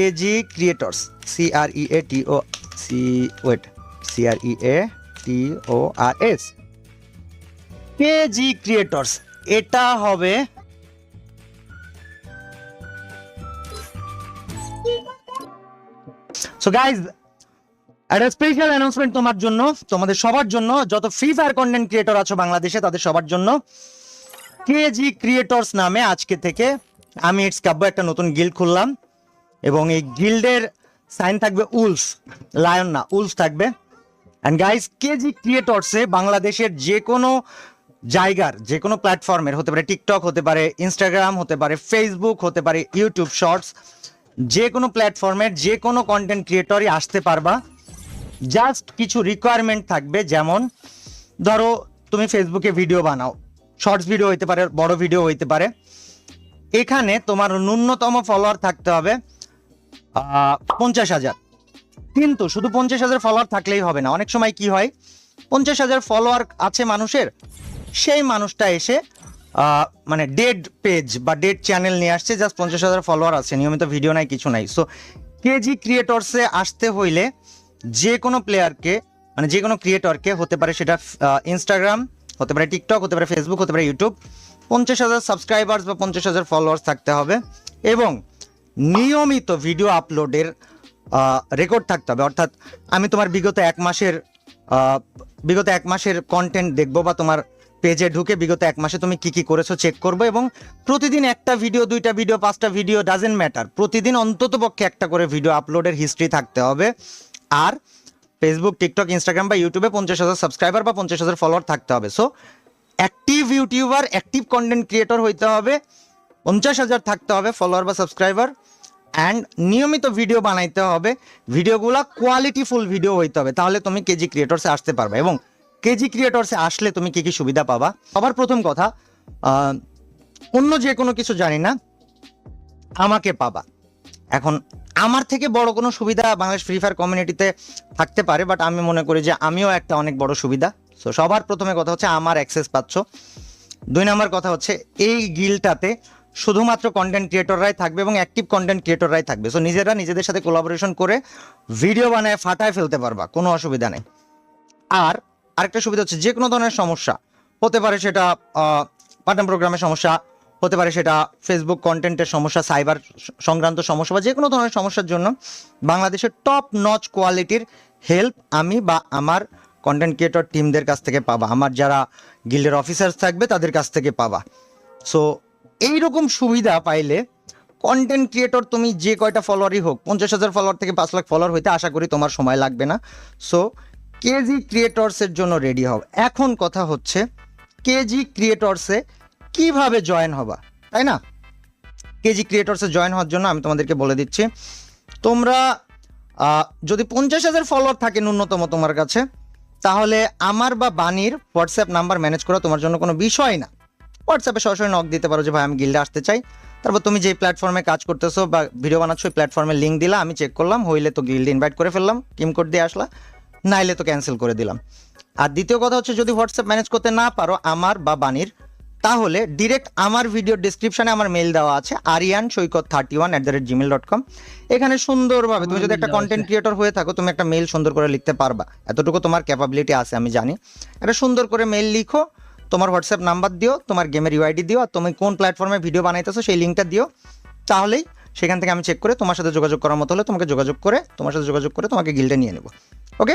K G creators C R E A T O C wait C R E A T O R S K G creators এটা হবে so guys একটা special announcement তোমার জন্য, তোমাদের সবার জন্য। যত ফ্রি ফায়ার কন্টেন্ট ক্রিয়েটর আছো বাংলাদেশে, তাদের সবার জন্য কেজি ক্রিয়েটর্স নামে আজকে থেকে আমি ইটস কাব্য একটা নতুন গিল্ড খুললাম। এবং এই গিল্ডের সাইন থাকবে উলস লায়ন না উলস থাকবে। অ্যান্ড গাইস কেজি ক্রিয়েটর্সে বাংলাদেশের যে কোনো জায়গার যে কোনো প্ল্যাটফর্মের হতে পারে টিকটক হতে পারে ইনস্টাগ্রাম হতে পারে ফেসবুক হতে পারে ইউটিউব শর্টস যে কোনো প্ল্যাটফর্মের যে কোনো কন্টেন্ট ক্রিয়েটরই আসতে পারবা। জাস্ট কিছু রিকোয়ারমেন্ট থাকবে, যেমন ধরো তুমি ফেসবুকে ভিডিও বানাও। শর্টস ভিডিও হইতে পারে, বড় ভিডিও হইতে পারে। এখানে তোমার ন্যূনতম ফলোয়ার থাকতে হবে পঞ্চাশ হাজার। কিন্তু শুধু পঞ্চাশ হাজার ফলোয়ার থাকলেই হবে না। অনেক সময় কি হয়, পঞ্চাশ হাজার ফলোয়ার আছে মানুষের, সেই মানুষটা এসে মানে ডেড পেজ বা ডেড চ্যানেল নিয়ে আসছে জাস্ট পঞ্চাশ হাজার ফলোয়ার আছে। নিয়মিত ভিডিও নাই, কিছু নাই। সো কেজি ক্রিয়েটরসে আসতে হইলে যে কোনো প্লেয়ারকে মানে যে কোনো ক্রিয়েটরকে হতে পারে সেটা ইনস্টাগ্রাম হতে পারে টিকটক হতে পারে ফেসবুক হতে পারে ইউটিউব পঞ্চাশ হাজার সাবস্ক্রাইবার্স বা পঞ্চাশ হাজার ফলোয়ার্স থাকতে হবে। এবং নিয়মিত ভিডিও আপলোডের রেকর্ড থাকতে হবে। অর্থাৎ আমি তোমার বিগত এক মাসের বিগত এক মাসের কন্টেন্ট দেখব বা তোমার পেজে ঢুকে বিগত এক মাসে তুমি কি কি করেছ চেক করব এবং প্রতিদিন একটা ভিডিও দুইটা ভিডিও পাঁচটা ভিডিও ডাজেন্ট ম্যাটার প্রতিদিন অন্তত পক্ষে একটা করে ভিডিও আপলোডের হিস্ট্রি থাকতে হবে। আর ফেসবুক টিকটক ইনস্টাগ্রাম বা ইউটিউবে পঞ্চাশ হাজার সাবস্ক্রাইবার বা পঞ্চাশ হাজার ফলোয়ার থাকতে হবে। So active YouTuber active content creator হইতে হবে। পঞ্চাশ হাজার থাকতে হবে ফলোয়ার বা সাবস্ক্রাইবার অ্যান্ড নিয়মিত ভিডিও বানাইতে হবে। ভিডিওগুলো কোয়ালিটিফুল ভিডিও হইতে হবে, তাহলে তুমি কেজি ক্রিয়েটরসে আসতে পারবে, এবং কেজি ক্রিয়েটরসে আসলে তুমি কী কী সুবিধা পাবা। সবার প্রথম কথা অন্য যে কোনো কিছু জানি না, আমাকে পাবা। এখন আমার থেকে বড় কোনো সুবিধা বাংলাদেশ ফ্রি ফায়ার কমিউনিটিতে থাকতে পারে বাট আমি মনে করি যে আমিও একটা অনেক বড় সুবিধা। সো সবার প্রথমে কথা হচ্ছে, আমার অ্যাক্সেস পাচ্ছ। দুই নম্বর কথা হচ্ছে, এই গিলটাতে শুধুমাত্র কন্টেন্ট ক্রিয়েটররাই থাকবে এবং অ্যাক্টিভ কন্টেন্ট ক্রিয়েটররাই থাকবে। সো নিজেরা নিজেদের সাথে কোলাবোরেশন করে ভিডিও বানায়, ফাটায় ফেলতে পারবা, কোনো অসুবিধা নেই। আর আরেকটা সুবিধা হচ্ছে যে কোনো ধরনের সমস্যা হতে পারে সেটা পার্টনার প্রোগ্রামের সমস্যা, হতে পারে সেটা ফেসবুক কন্টেন্টের সমস্যা সাইবার সংক্রান্ত সমস্যা বা যে কোনো ধরনের সমস্যার জন্য বাংলাদেশের টপ নচ কোয়ালিটির হেল্প আমি বা আমার কন্টেন্ট ক্রিয়েটর টিমদের কাছ থেকে পাবা। আমার যারা গিল্ডের অফিসার্স থাকবে তাদের কাছ থেকে পাবা। সো এইরকম সুবিধা পাইলে কন্টেন্ট ক্রিয়েটর তুমি যে কয়টা ফলোয়ারই হোক, পঞ্চাশ হাজার ফলোয়ার থেকে পাঁচ লাখ ফলোয়ার হইতে আশা করি তোমার সময় লাগবে না। সো কেজি ক্রিয়েটরসের জন্য রেডি হও। এখন কথা হচ্ছে কেজি ক্রিয়েটরসে কীভাবে জয়েন হবা, তাই না? কেজি ক্রিয়েটরসে জয়েন হওয়ার জন্য আমি তোমাদেরকে বলে দিচ্ছি, তোমরা যদি পঞ্চাশ হাজার ফলোয়ার থাকে ন্যূনতম তোমার কাছে, তাহলে আমার বা বাণীর হোয়াটসঅ্যাপ নাম্বার ম্যানেজ করা তোমার জন্য কোনো বিষয় না। হোয়াটসঅ্যাপে সরাসরি নক দিতে পারো যে ভাই আমি গিল্ডে আসতে চাই। তারপর তুমি যে প্ল্যাটফর্মে কাজ করতেছো বা ভিডিও বানাচ্ছো ওই প্ল্যাটফর্মের লিঙ্ক দিলা আমি চেক করলাম হইলে তো গিল্ডে ইনভাইট করে ফেললাম টিম কোড দিয়ে আসলা নাইলে তো ক্যান্সেল করে দিলাম। আর দ্বিতীয় কথা হচ্ছে যদি হোয়াটসঅ্যাপ ম্যানেজ করতে না পারো আমার বা বাণীর তাহলে ডিরেক্ট আমার ভিডিও ডিসক্রিপশানে আমার মেল দেওয়া আছে Ariyan Saikat thirty one at the rate Gmail dot com এখানে সুন্দরভাবে তুমি যদি একটা কন্টেন্ট ক্রিয়েটর হয়ে থাকো তুমি একটা মেল সুন্দর করে লিখতে পারবা। এতটুকু তোমার ক্যাপাবিলিটি আছে আমি জানি। একটা সুন্দর করে মেল লিখো তোমার হোয়াটসঅ্যাপ নাম্বার দিও, তোমার গেমের ইউআইডি দিও, আর তুমি কোন প্ল্যাটফর্মে ভিডিও বানাইতেছো সেই লিঙ্কটা দিও। তাহলেই সেখান থেকে আমি চেক করে তোমার সাথে যোগাযোগ করার মতো হলে তোমাকে যোগাযোগ করে, তোমার সাথে যোগাযোগ করে তোমাকে গিল্ডে নিয়ে নেব। ওকে